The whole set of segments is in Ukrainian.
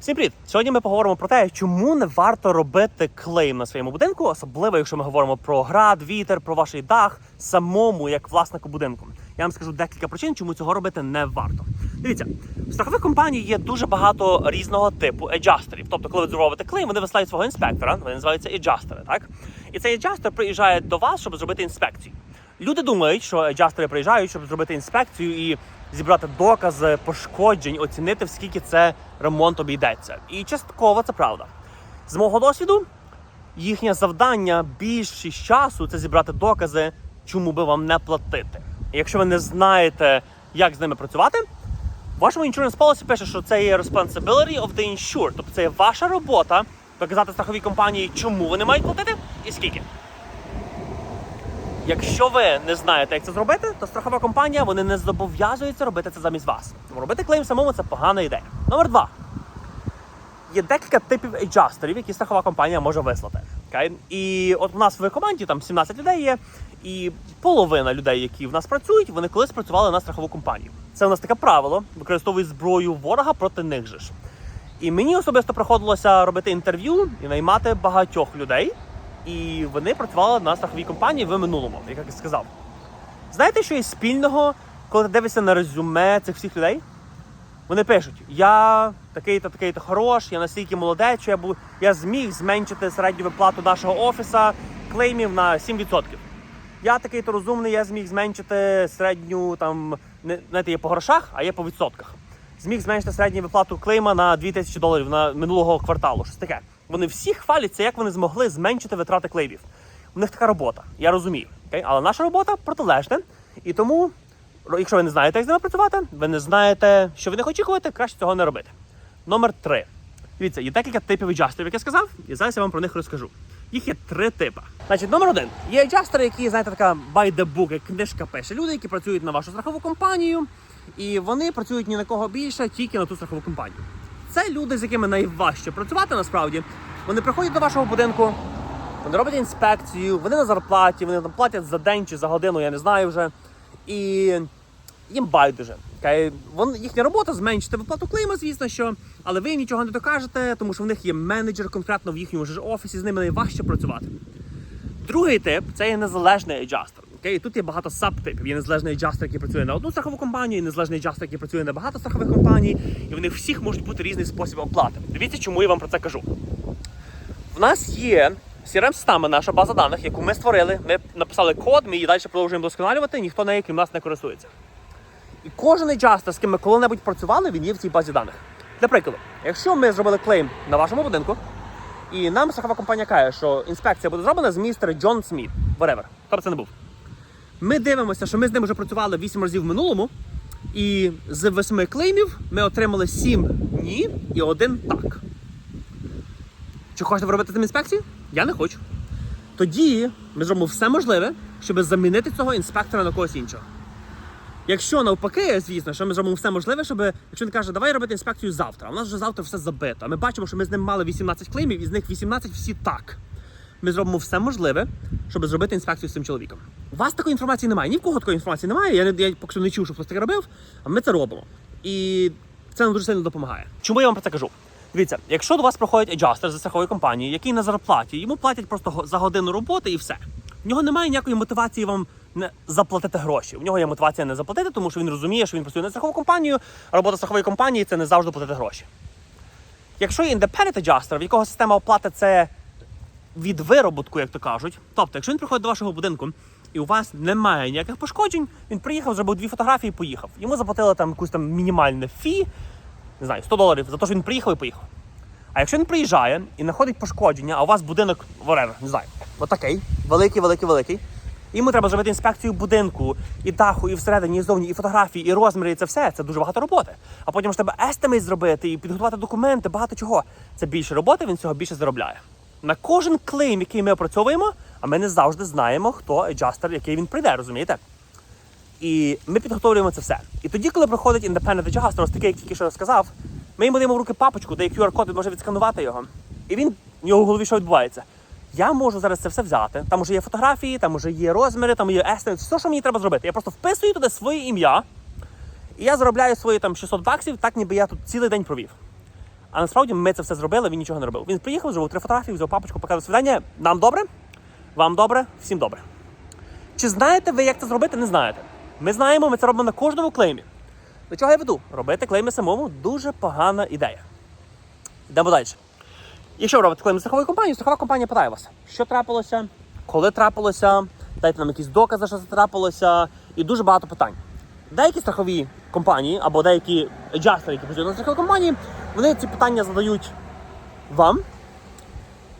Всім привіт! Сьогодні ми поговоримо про те, чому не варто робити клейм на своєму будинку, особливо якщо ми говоримо про град, вітер, про ваш дах самому як власнику будинку. Я вам скажу декілька причин, чому цього робити не варто. Дивіться, в страхових компаній є дуже багато різного типу еджастерів. Тобто, коли ви зробите клейм, вони висилають свого інспектора, вони називаються еджастери, так? І цей еджастер приїжджає до вас, щоб зробити інспекцію. Люди думають, що еджастери приїжджають, щоб зробити інспекцію і зібрати докази пошкоджень, оцінити, в скільки це ремонт обійдеться. І частково це правда. З мого досвіду, їхнє завдання більшість часу це зібрати докази, чому би вам не платити. І якщо ви не знаєте, як з ними працювати, в вашому insurance policy пише, що це є responsibility of the insured. Тобто це є ваша робота доказати страховій компанії, чому вони мають платити і скільки. Якщо ви не знаєте, як це зробити, то страхова компанія вони не зобов'язуються робити це замість вас. Тому робити клейм самому це погана ідея. Номер два. Є декілька типів еджастерів, які страхова компанія може вислати. Okay? І от у нас в команді там 17 людей є, і половина людей, які в нас працюють, вони колись працювали на страхову компанію. Це у нас таке правило, використовують зброю ворога проти них же ж. І мені особисто приходилося робити інтерв'ю і наймати багатьох людей, і вони працювали на страховій компанії в минулому, як я сказав. Знаєте, що є спільного, коли ти дивишся на резюме цих всіх людей? Вони пишуть: я такий-то, такий-то хорош, я настільки молодець, що я був, я зміг зменшити середню виплату нашого офіса клеймів на 7%. Я такий-то розумний, я зміг зменшити середню там, не знаєте, є по грошах, а є по відсотках. Зміг зменшити середню виплату клейма на 2000 доларів на минулого кварталу. Щось таке. Вони всі хваляться, як вони змогли зменшити витрати клеймів. У них така робота, я розумію. Окей? Але наша робота протилежна. І тому, якщо ви не знаєте, як з ними працювати, ви не знаєте, що від них очікувати, краще цього не робити. Номер три. Дивіться, є декілька типів еджастерів, як я сказав, і зараз я вам про них розкажу. Їх є три типи. Значить, номер один. Є еджастери, які, знаєте, така by the book, як книжка пише. Люди, які працюють на вашу страхову компанію, і вони працюють ні на кого більше, тільки на ту страхову компанію. Це люди, з якими найважче працювати насправді. Вони приходять до вашого будинку, вони роблять інспекцію, вони на зарплаті, вони там платять за день чи за годину, я не знаю вже. І їм байдуже. Вон, їхня робота зменшити виплату клейма, звісно, що, але ви їм нічого не докажете, тому що в них є менеджер конкретно в їхньому офісі, з ними найважче працювати. Другий тип це є незалежний еджастер. Окей, тут є багато сабтипів. Є незалежний еджастер, який працює на одну страхову компанію, і незалежний еджастер, який працює на багато страхових компаній, і в них всіх можуть бути різний спосіб оплати. Дивіться, чому я вам про це кажу. В нас є CRM-система, наша база даних, яку ми створили. Ми написали код, ми її далі продовжуємо досконалювати, ніхто нею крім нас не користується. І кожен еджастер, з ким ми коли-небудь працювали, він є в цій базі даних. Для прикладу, якщо ми зробили клейм на вашому будинку, і нам страхова компанія каже, що інспекція буде зроблена з містера Джон Сміт, whatever, хто б це не був. Ми дивимося, що ми з ним вже працювали 8 разів в минулому, і з 8 клеймів ми отримали 7 ні і один так. Чи хочете ви робити з інспекцію? Я не хочу. Тоді ми зробимо все можливе, щоб замінити цього інспектора на когось іншого. Якщо навпаки, звісно, що ми зробимо все можливе, щоб якщо він каже, давай робити інспекцію завтра, у нас вже завтра все забито. А ми бачимо, що ми з ним мали 18 клеймів, і з них 18 всі так. Ми зробимо все можливе, щоб зробити інспекцію з цим чоловіком. У вас такої інформації немає, ні в кого такої інформації немає. Я, не- я поки що не чув, що хтось таке робив, а ми це робимо. І це нам дуже сильно допомагає. Чому я вам про це кажу? Дивіться, якщо до вас проходить еджастер зі страхової компанії, який на зарплаті, йому платять просто за годину роботи і все. В нього немає ніякої мотивації вам не заплатити гроші. У нього є мотивація не заплатити, тому що він розуміє, що він працює на страхову компанію, а робота страхової компанії це не завжди платити гроші. Якщо є independent adjuster, в якого система оплати це від вироботку, як то кажуть. Тобто, якщо він приходить до вашого будинку і у вас немає ніяких пошкоджень, він приїхав, зробив дві фотографії і поїхав. Йому заплатили там якусь там мінімальне фі, не знаю, 100 доларів за те, що він приїхав і поїхав. А якщо він приїжджає і знаходить пошкодження, а у вас будинок, whatever, не знаю, отакий, великий, великий, великий. Йому треба зробити інспекцію будинку, і даху, і всередині, і зовні, і фотографії, і розміри, і це все. Це дуже багато роботи. А потім ж треба естимейт зробити і підготувати документи, багато чого. Це більше роботи, він цього більше заробляє. На кожен клейм, який ми опрацьовуємо, а ми не завжди знаємо, хто еджастер, який він прийде, розумієте? І ми підготовлюємо це все. І тоді, коли приходить independent adjuster, ось такий, як тільки що сказав, ми йому даємо в руки папочку, де QR-код, він може відсканувати його. І він в нього голові що відбувається. Я можу зараз це все взяти. Там вже є фотографії, там вже є розміри, там є estimate, все, що мені треба зробити. Я просто вписую туди своє ім'я, і я заробляю свої там 600 баксів, так ніби я тут цілий день провів. А насправді ми це все зробили, він нічого не робив. Він приїхав, зробив три фотографії, взяв папочку, показав свидання. Нам добре, вам добре, всім добре. Чи знаєте ви, як це зробити? Не знаєте. Ми знаємо, ми це робимо на кожному клеймі. До чого я веду? Робити клейми самому дуже погана ідея. Йдемо далі. Якщо ви робите клейм страхової компанії, страхова компанія питає вас, що трапилося, коли трапилося, дайте нам якісь докази, що це трапилося, і дуже багато питань. Деякі страхові компанії або деякі еджастери, які працюють на страховій компанії, вони ці питання задають вам.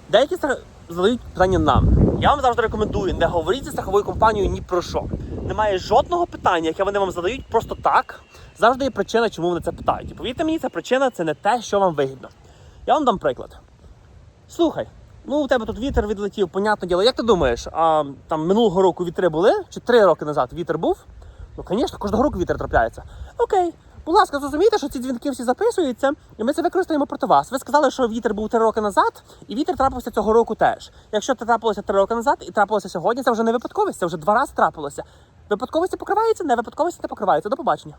Деякі страх... задають питання нам. Я вам завжди рекомендую, не говоріть зі страховою компанією ні про що. Немає жодного питання, яке вони вам задають просто так. Завжди є причина, чому вони це питають. І повірте мені, ця причина це не те, що вам вигідно. Я вам дам приклад. Слухай, ну у тебе тут вітер відлетів, понятне діло. Як ти думаєш, а там минулого року вітри були? Чи три роки назад вітер був? Ну, звісно, кожного року вітер трапляється. Окей. Будь ласка, зрозумійте, що ці дзвінки всі записуються, і ми це використаємо проти вас. Ви сказали, що вітер був три роки назад, і вітер трапився цього року теж. Якщо це трапилося три роки назад і трапилося сьогодні, це вже не випадковість, це вже два рази трапилося. Випадковості покриваються, не випадковості не покриваються. До побачення.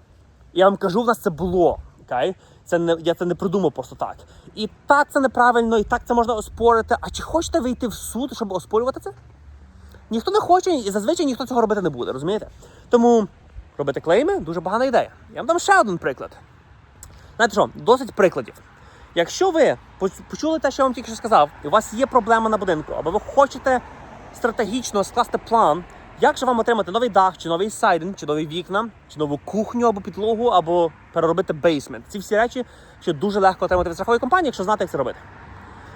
Я вам кажу, в нас це було. Окей? Це не я це не придумав просто так. І так це неправильно, і так це можна оспорити. А чи хочете вийти в суд, щоб оспорювати це? Ніхто не хоче, і зазвичай ніхто цього робити не буде, розумієте? Тому робити клейми дуже погана ідея. Я вам дам ще один приклад. Знаєте що, досить прикладів. Якщо ви почули те, що я вам тільки що сказав, і у вас є проблема на будинку, або ви хочете стратегічно скласти план, як же вам отримати новий дах, чи новий сайдинг, чи нові вікна, чи нову кухню або підлогу, або переробити бейсмент. Ці всі речі ще дуже легко отримати від страхової компанії, якщо знати, як це робити.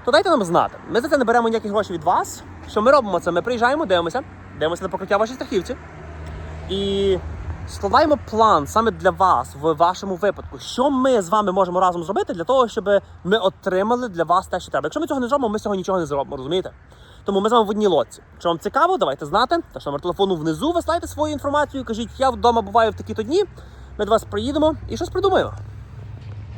То дайте нам знати. Ми за це не беремо ніяких грошей від вас. Що ми робимо це? Ми приїжджаємо, дивимося, дивимося на покриття ваших страхівців і складаємо план саме для вас в вашому випадку, що ми з вами можемо разом зробити для того, щоб ми отримали для вас те, що треба. Якщо ми цього не зробимо, ми цього нічого не зробимо, розумієте? Тому ми з вами в одній лодці. Якщо вам цікаво, давайте знати. Тож номер телефону внизу, вислайте свою інформацію, кажіть, я вдома буваю в такі-то дні. Ми до вас приїдемо і щось придумаємо.